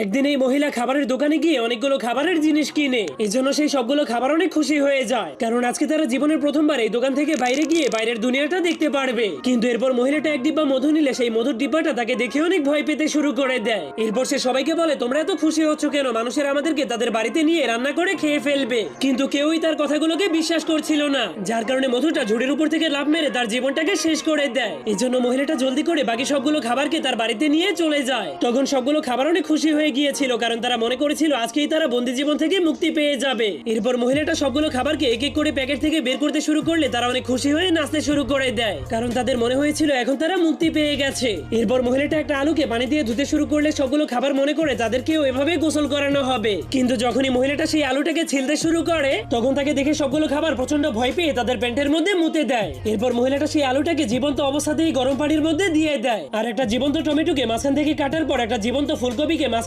একদিন এই মহিলা খাবারের দোকানে গিয়ে অনেকগুলো খাবারের জিনিস কিনে, এজন্য সেই সবগুলো খাবার অনেক খুশি হয়ে যায়। কারণ আজকে তারা জীবনের প্রথমবার এই দোকান থেকে বাইরে গিয়ে বাইরের দুনিয়াটা দেখতে পারবে। কিন্তু এরপর মহিলাটা এক ডিব্বা মধু নিলে সেই মধুর ডিব্বাটা তাকে দেখে অনেক ভয় পেতে শুরু করে দেয়। এরপর সে সবাইকে বলে, তোমরা এত খুশি হচ্ছ কেন? মানুষের আমাদেরকে তাদের বাড়িতে নিয়ে রান্না করে খেয়ে ফেলবে। কিন্তু কেউই তার কথাগুলোকে বিশ্বাস করছিল না, যার কারণে মধুটা ঝুড়ির উপর থেকে লাভ মেরে তার জীবনটাকে শেষ করে দেয়। এই জন্য মহিলাটা জলদি করে বাকি সবগুলো খাবারকে তার বাড়িতে নিয়ে চলে যায়। তখন সবগুলো খাবার অনেক খুশি হয়ে গিয়েছিল, কারণ তারা মনে করেছিল আজকেই তারা বন্দি জীবন থেকে মুক্তি পেয়ে যাবে। এরপর মহিলাটা সবগুলো খাবারকে এক এক করে প্যাকেট থেকে বের করতে শুরু করলে তারা অনেক খুশি হয়ে নাচতে শুরু করে দেয়, কারণ তাদের মনে হয়েছিল এখন তারা মুক্তি পেয়ে গেছে। এরপর মহিলাটা একটা আলুকে পানি দিয়ে ধুতে শুরু করলে সবগুলো খাবার মনে করে তাদেরকেও এভাবে গোসল করানো হবে। কিন্তু যখনই মহিলাটা সেই আলুটাকে ছিলতে শুরু করে, তখন তাকে দেখে সবগুলো খাবার প্রচণ্ড ভয় পেয়ে তাদের প্যান্টের মধ্যে মুতে দেয়। এরপর মহিলাটা সেই আলুটাকে জীবন্ত অবস্থাতেই গরম পানির মধ্যে দিয়ে দেয়। আর একটা জীবন্ত টমেটোকে মাঝখান থেকে কাটার পর একটা জীবন্ত ফুলকপিকে মাঝ